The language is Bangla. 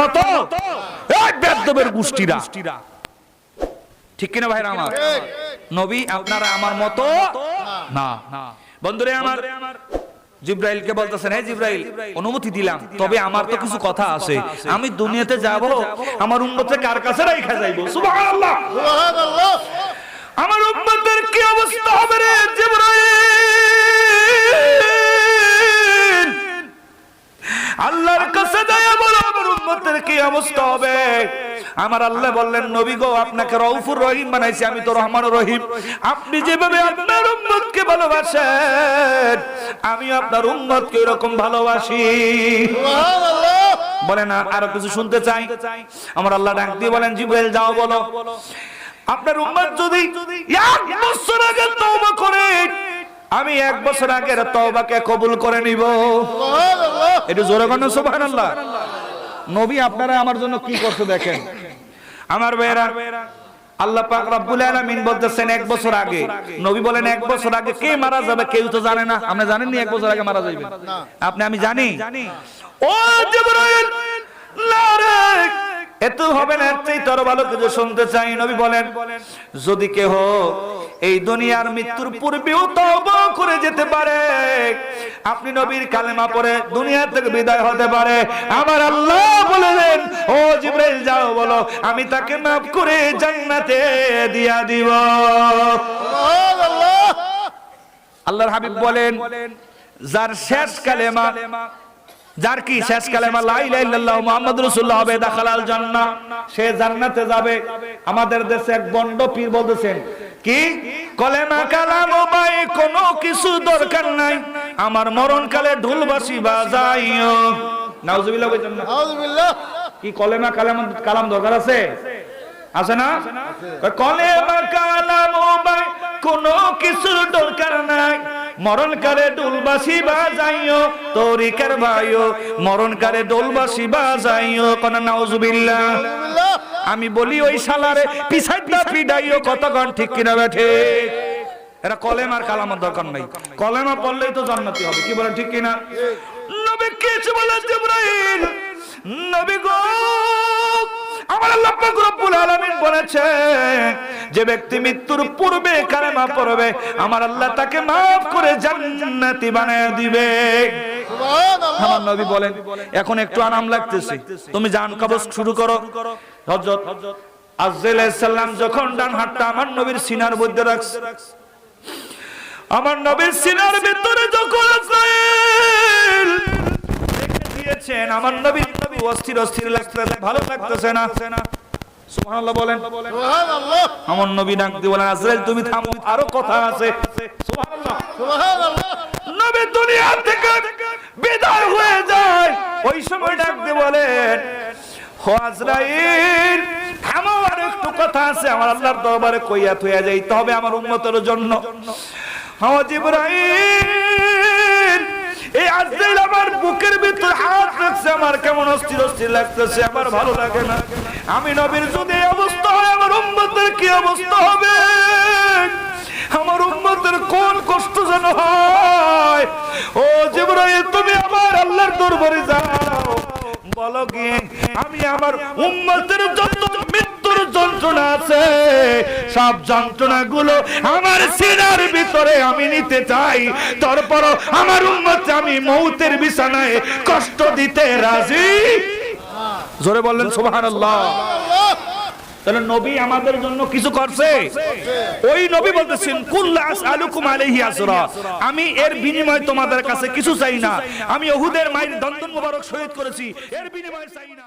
মতো? বেদবের গোষ্ঠীরা। ঠিক কিনা ভাইরা আমার? নবী আপনারা আমার মতো? না। বন্ধুরে আমার জিব্রাইলকে বলতেছেন হ্যাঁ জিব্রাইল অনুমতি দিলাম। তবে আমার তো কিছু কথা আছে। আমি দুনিয়াতে যাব। আমার উম্মতে কার কাছে রাইখা যাইবো? সুবহানাল্লাহ। সুবহানাল্লাহ। আমার উম্মতের কি অবস্থা হবে রে জিব্রাইল আল্লাহর কাছে দয়া বলো আমার উম্মতের কি অবস্থা হবে? আমার আল্লাহ বললেন নবী গো আপনাকে রউফুর রহিম বানাইছি আমি তো রহমান রহিম। আপনি যেভাবে আপনার উম্মতকে ভালোবাসেন আমি আপনার উম্মতকে এরকম ভালোবাসি। সুবহানাল্লাহ। বলে না আরও কিছু শুনতে চাই? আমার আল্লাহ ডাক দিয়ে বলেন জিব্রাইল যাও বলো। আপনার উম্মত যদি এক বছর আগে তওবা করে আমি এক বছর আগের তওবাকে কবুল করে নিব। একটু জোরে করেন সুবহানাল্লাহ। নবী আপনারা আমার জন্য কি করছে দেখেন। আমার ভাইয়েরা আল্লাহ পাক রব্বুল আলামিন বলতেছেন এক বছর আগে। নবী বলেন এক বছর আগে কে মারা যাবে কেউ তো জানে না। আপনি জানেন নি এক বছর আগে মারা যাবে না। আপনি আমি জানি। ও জিবরাইল না রে এত হবে না এর তোর ভালো কিছু শুনতে চাই নবী বলেন। যদি কেহ এই দুনিয়ার মৃত্যুর পূর্বেও তওবা করে যেতে পারে আপনি নবীর কালেমা পড়ে দুনিয়া থেকে বিদায় হতে পারে আমার আল্লাহ বলেন ও জিব্রাইল যাও বলো আমি তাকে মাফ করে জান্নাতে দিয়া দিব। আল্লাহর হাবিব বলেন যার শেষ কালেমা যার কি শেষ কালেমা লা ইলাহা ইল্লাল্লাহ রাসূলুল্লাহ হবে দাখালাল জান্নাহ। সে জান্নাতে যাবে। আমাদের দেশে এক বন্ড পীর বলতেছেন কি? কলেমা কালাম ভাই কোনো কিছু দরকার নাই। আমার মরণকালে ঢোলবাসি বাজাইও। নাউজুবিল্লাহ কইতেন না। আউযুবিল্লাহ কি কলেমা কালাম কালাম দরকার আছে? আছে না? কয় কলেমা কালাম ও ভাই কোনো কিছুর দরকার মরণকালে ডোলবাসি বাজাইও তরিকার ভাইও মরণকালে ডোলবাসি বাজাইও কোন নাউজুবিল্লাহ। আমি বলি ওই শালারে পিছাইটা পিডাইও, কতক্ষণ ঠিক কিনা বেঠে? এরা কলেমার কালামের দরকার নাই। কলেমা পড়লেই তো জান্নাতি হবে, কি বলেন ঠিক কিনা? নবী কিছু বলেন জিবরাইল? নবী গো আমার আল্লাহ পাক রব্বুল আলামিন বলেছে যে ব্যক্তি মৃত্যুর পূর্বে কালেমা পড়বে আমার আল্লাহ তাকে maaf করে জান্নাতি বানায় দিবে। সুবহানাল্লাহ। আমার নবী বলেন এখন একটু আরাম লাগতেছে। তুমি জান কবজ শুরু করো। হযরত যখন ডান হাতটা আমার নবীর সিনার মধ্যে রাখছে আমার নবীর সিনার ভিতরে যখন দিয়েছেন আমার নবী নবী অস্থির অস্থির লাগতেছে ভালো লাগতেছে না। সুবহানাল্লাহ বলেন। সুবহানাল্লাহ। আমার নবী ডাক দিয়ে বলেন আজরাইল তুমি থামো আরও কথা আছে। সুবহানাল্লাহ। সুবহানাল্লাহ। নবী দুনিয়া থেকে বিদায় হয়ে যায়। ওই সময় ডাকতে বলেন ও আজরাইল থামো আর একটু কথা আছে। আমার আল্লাহর দরবারে কইয়া থইয়া যাইতে হবে আমার উম্মতের জন্য। ও জিবরাইল এই আজরাইল আমার বুকের ভিতর হাত রাখছে, আমার কেমন অস্থির অস্থির লাগতেছে, আমার ভালো লাগে না। আমি নবীর যদি অবস্থা হয়, আমার উম্মতের কি অবস্থা হবে? আমার উম্মতের কোন কষ্ট যেন হয়? ও জিবরাইল, তুমি আমার আল্লাহর দরবারে যাও। বলো গিয়ে আমি আমার উম্মতের যত মৃত্যুর যন্ত্রণা আছে। সব যন্ত্রণা গুলো আমার সিনার ভিতরে আমি নিতে চাই। তারপর আমার উম্মত আমি মৌতের বিছানায় কষ্ট দিতে রাজি। জোরে বললেন, সুবহানাল্লাহ। তাহলে নবী আমাদের জন্য কিছু করছে? ওই নবী বলতেছেন আমি এর বিনিময়ে তোমাদের কাছে কিছু চাই না। আমি ওহুদের মায়ের দন্দন মোবারক শহীদ করেছি, এর বিনিময়ে চাই না।